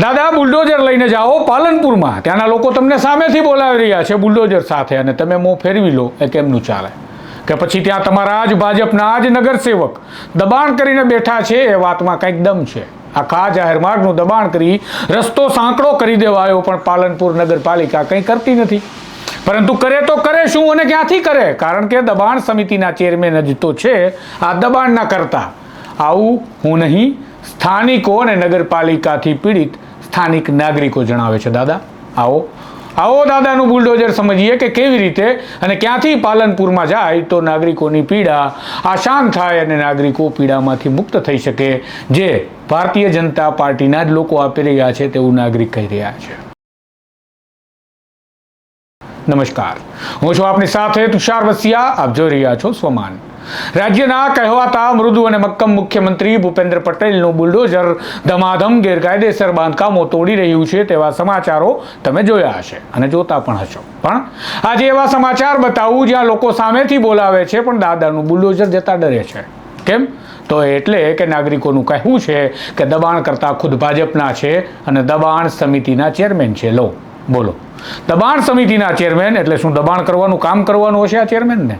દાદા, બુલડોઝર લઈને જાઓ પાલનપુરમાં. ત્યાંના લોકો તમને સામેથી બોલાવી રહ્યા છે બુલડોઝર સાથે અને તમે મોં ફેરવી લો એ કેમનું ચાલે. કે પછી ત્યાં તમારા જ ભાજપના જ નગરસેવક દબાણ કરીને બેઠા છે, એ વાતમાં કંઈક દમ છે. આખા જાહેર માર્ગનું દબાણ કરી રસ્તો સાંકડો કરી દેવાયો, પણ પાલનપુર નગરપાલિકા કંઈ કરતી નથી. પરંતુ કરે તો કરે શું અને ક્યાંથી કરે? કારણ કે દબાણ સમિતિના ચેરમેન જ તો છે, આ દબાણના કરતા. આવું હું નહીં. સ્થાનિકો અને નગરપાલિકાથી પીડિત સ્થાનિક નાગરિકો જણાવે છે. દાદા, આવો. આવો દાદાનું બુલડોઝર સમજીએ કે કેવી રીતે અને ક્યાંથી પાલનપુરમાં જાય તો નાગરિકોની પીડા આશાન થાય અને નાગરિકો પીડામાંથી મુક્ત થઈ શકે. જે ભારતીય જનતા પાર્ટીના જ લોકો આપી રહ્યા છે તેવું નાગરિક કહી રહ્યા છે. નમસ્કાર. હું છું આપની સાથે તુષાર વસિયા. આપ જોઈ રહ્યા છો સ્વમાન. રાજ્યના કહેવાતા મૃદુ અને મક્કમ મુખ્યમંત્રી ભૂપેન્દ્ર પટેલનું બુલડોઝર ધમાધમ ગેરકાયદેસર બાંધકામો તોડી રહ્યું છે તેવા સમાચારો તમે જોયા હશે અને જોતા પણ હશો. પણ આજે એવા સમાચાર બતાવું જ્યાં લોકો સામેથી બોલાવે છે, પણ દાદાનું બુલડોઝર જતા ડરે છે. કેમ? તો એટલે કે નાગરિકોનું કહેવું છે કે દબાણ કરતા ખુદ ભાજપના છે અને દબાણ સમિતિના ચેરમેન છે. લો. બોલો. દબાણ સમિતિના ચેરમેન, એટલે શું દબાણ કરવાનું, કામ કરવાનું હશે આ ચેરમેનને?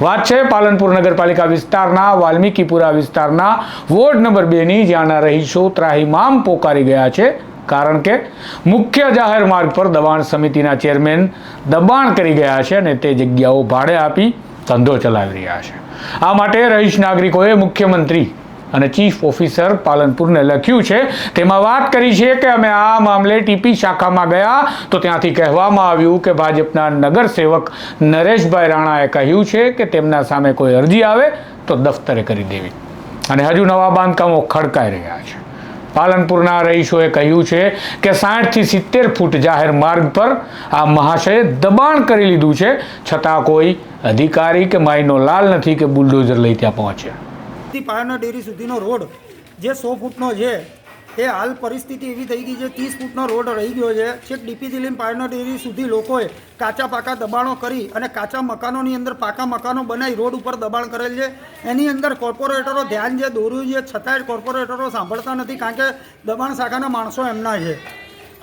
વાત છે પાલનપુર નગરપાલિકા વિસ્તારના, વાલ્મીકીપુરા વિસ્તારના, વોર્ડ નંબર બેની, જ્યાંના રહીશો ત્રાહીમામ પોકારી ગયા છે. કારણ કે મુખ્ય જાહેર માર્ગ પર દબાણ સમિતિના ચેરમેન દબાણ કરી ગયા છે અને તે જગ્યાઓ ભાડે આપી ધંધો ચલાવી રહ્યા છે. આ માટે રહીશ નાગરિકોએ મુખ્યમંત્રી અને ચીફ ઓફિસર પાલનપુરને લખ્યું છે, તેમાં વાત કરી છે કે અમે આ મામલે ટીપી શાખામાં ગયા, તો ત્યાંથી કહેવામાં આવ્યું કે ભાજપના નગરસેવક નરેશભાઈ રાણાએ કહ્યું છે કે તેમના સામે કોઈ અરજી આવે તો દફતરે કરી દેવી. અને હજુ નવા બાંધકામો ખડકાઈ રહ્યા છે. પાલનપુરના રહીશોએ કહ્યું છે કે સાઠથી સિત્તેર ફૂટ જાહેર માર્ગ પર આ મહાશયે દબાણ કરી લીધું છે, છતાં કોઈ અધિકારી કે માઈનો લાલ નથી કે બુલડોઝર લઈ ત્યાં પહોંચ્યા. થી પાયોનર ડેરી સુધીનો રોડ જે સો ફૂટનો છે, એ હાલ પરિસ્થિતિ એવી થઈ ગઈ છે, ત્રીસ ફૂટનો રોડ રહી ગયો છે. છેક ડીપીથી લઈને પાયોનર ડેરી સુધી લોકોએ કાચા પાકા દબાણો કરી અને કાચા મકાનોની અંદર પાકા મકાનો બનાવી રોડ ઉપર દબાણ કરેલ છે. એની અંદર કોર્પોરેટરો ધ્યાન જે દોર્યું છે, છતાંય કોર્પોરેટરો સાંભળતા નથી કારણ કે દબાણ શાખાના માણસો એમના છે.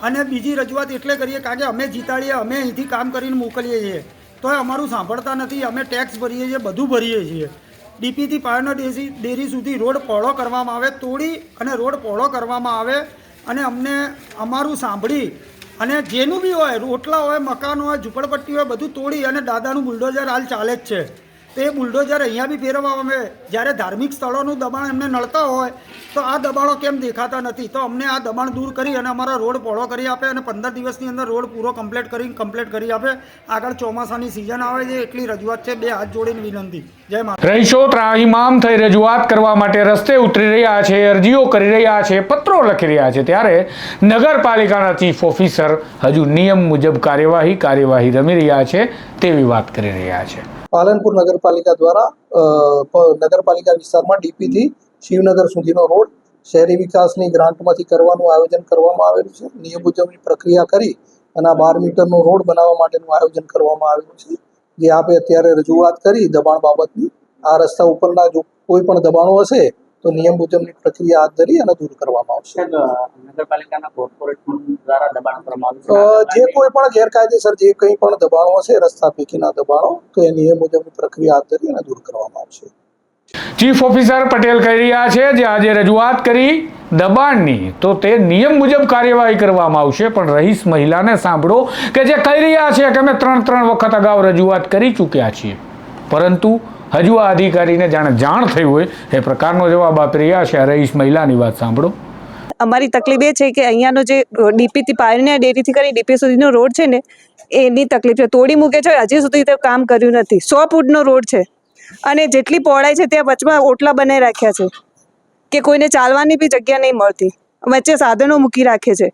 અને બીજી રજૂઆત એટલે કરીએ કારણ કે અમે જીતાડીએ, અમે અહીંથી કામ કરીને મોકલીએ છીએ. તોય અમારું સાંભળતા નથી, અમે ટેક્સ ભરીએ છીએ, બધું ભરીએ છીએ. ડીપીથી પાયોનર ડેરી ડેરી સુધી રોડ પહોળો કરવામાં આવે, તોડી અને રોડ પહોળો કરવામાં આવે અને અમને અમારું સાંભળી અને જેનું બી હોય, રોટલા હોય, મકાન હોય, ઝૂંપડપટ્ટી હોય, બધું તોડી અને દાદાનું બુલડોઝર હાલ ચાલે જ છે. તો એ બુલડોઝર અહીંયા બી ફેરવવામાં આવે જ્યારે ધાર્મિક સ્થળોનું દબાણ એમને નડતા હોય, તો આ દબાણો કેમ દેખાતા નથી? તો અમને આ દબાણ દૂર કરી અને અમારા રોડ પહોળો કરી આપે અને પંદર દિવસની અંદર રોડ પૂરો કમ્પ્લીટ કરી કમ્પ્લીટ કરી આપે. આગળ ચોમાસાની સિઝન આવે છે, એટલી રજૂઆત છે, બે હાથ જોડીને વિનંતી. જય માતા. રહીશો ત્રાહિમામ થઈ રજૂઆત કરવા માટે રસ્તે ઉતરી રહ્યા છે, અરજીઓ કરી રહ્યા છે, પત્રો લખી રહ્યા છે. ત્યારે નગરપાલિકાના ચીફ ઓફિસર હજુ નિયમ મુજબ કાર્યવાહી કાર્યવાહી રમી રહ્યા છે તેવી વાત કરી રહ્યા છે. પાલનપુર નગરપાલિકા દ્વારા નગરપાલિકા વિસ્તારમાં ડીપીથી શિવનગર સુધીનો રોડ શહેરી વિકાસની ગ્રાન્ટમાંથી કરવાનું આયોજન કરવામાં આવેલું છે. નિયમ મુજબની પ્રક્રિયા કરી અને આ બાર મીટરનો રોડ બનાવવા માટેનું આયોજન કરવામાં આવેલું છે. જે આપે અત્યારે રજૂઆત કરી દબાણ બાબતની. આ રસ્તા ઉપરના જો કોઈ પણ દબાણો હશે તો નિયમ મુજબની પ્રક્રિયા હાથ ધરી અને દૂર કરવામાં આવશે. નગરપાલિકાના કોર્પોરેટ દ્વારા દબાણ કરવામાં અ, જે કોઈ પણ ગેરકાયદેસર જે કંઈ પણ દબાણો હશે રસ્તા પૈકીના દબાણો તો એ નિયમ મુજબની પ્રક્રિયા હાથ ધરી અને દૂર કરવામાં આવશે. ચીફ ઓફિસર પટેલ કહી રહ્યા છે જે આજે રજૂઆત કરી દબાણની તો તે નિયમ મુજબ કાર્યવાહી કરવામાં આવશે. પણ રહીશ મહિલાને સાંભળો કે જે કહી રહ્યા છે કે અમે ત્રણ ત્રણ વખત અગાઉ રજૂઆત કરી ચૂક્યા છીએ. પરંતુ હજુ આ અધિકારીને જાણે જાણ થઈ હોય એ પ્રકારનો જવાબ આપી રહ્યા છે. રહીશ મહિલાની વાત સાંભળો. અમારી તકલીફ એ છે કે અહીંયાનો જે ડીપીથી પાયોનિયર ડેરીથી કરી ડીપી સુધીનો રોડ છે ને એની તકલીફ છે. તોડી મૂકે છે હજી સુધી તે કામ કર્યું નથી. સો ફૂટનો રોડ છે. અને જેટલી પહોળાઈ છે ત્યાં વચમાં ઓટલા બનાવી રાખ્યા છે. કે કોઈને ચાલવાની બી જગ્યા નહીં મળતી. વચ્ચે સાધનો મૂકી રાખે છે.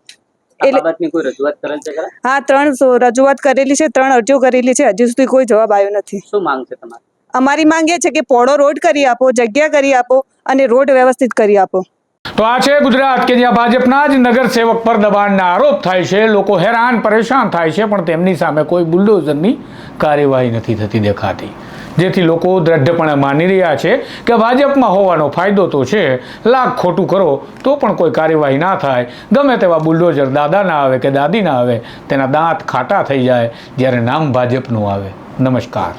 એટલે બાબતની કોઈ રજૂઆત કરેલ છે ખરા? હા ત્રણ સો- રજૂઆત કરેલી છે ત્રણ અરજીઓ કરેલી છે. હજી સુધી કોઈ જવાબ આવ્યો નથી. શું માંગ છે તમારી? અમારી માંગ એ છે કે પોળો રોડ કરી આપો, જગ્યા કરી આપો અને રોડ વ્યવસ્થિત કરી આપો. તો આ છે ગુજરાત કે જ્યાં ભાજપના જ નગરસેવક પર દબાણના આરોપ થાય છે, લોકો હેરાન, પરેશાન થાય છે, પણ તેમની સામે કોઈ બુલડોઝરની કાર્યવાહી નથી થતી દેખાતી. જેથી લોકો દ્રઢપણે માની રહ્યા છે કે ભાજપમાં હોવાનો ફાયદો તો છે, લાખ ખોટું કરો તો પણ કોઈ કાર્યવાહી ના થાય. ગમે તેવા બુલડોઝર દાદા ના આવે કે દાદી ના આવે, તેના દાંત ખાટા થઈ જાય જ્યારે નામ ભાજપનું આવે. નમસ્કાર.